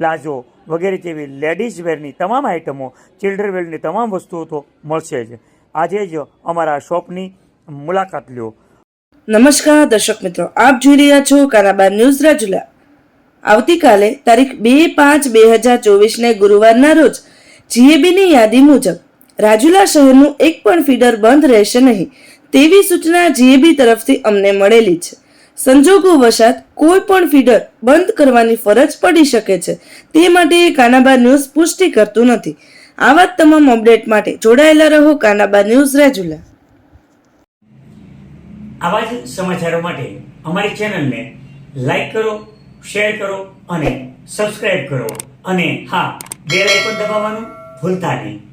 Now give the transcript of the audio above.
Palazzo વગેરે જેવી ladies વેરની તમામ આઇટમો ચિલ્ડ્રન વેરની તમામ વસ્તુઓ તો મળશે જ. આજે જ અમારા શોપની મુલાકાત લ્યો. નમસ્કાર, દર્શક મિત્રો. આપ જોઈ રહ્યા છો કારાબાર ન્યૂઝ રાજુલા. આવતીકાલે તારીખ બે પાંચ બે હજાર ચોવીસને ગુરુવારના રોજ જીએબીની યાદી મુજબ રાજુલા શહેરનું એક પણ ફીડર બંધ રહેશે નહીં તેવી સૂચના જીએબી તરફથી અમને મળેલી છે. સંજોગો વશાત કોઈ પણ ફીડર બંધ કરવાની ફરજ પડી શકે છે. તે માટે કાનાબા ન્યૂઝ પુષ્ટિ કરતું નથી. આવા તમામ અપડેટ માટે જોડાયેલા રહો કાનાબા ન્યૂઝ રાજુલા. આવા જ સમાચારો માટે અમારી ચેનલને લાઈક કરો, શેર કરો અને સબસ્ક્રાઇબ કરો. અને હા, બેલ આઇકોન દબાવવાનું ભૂલતા નહીં.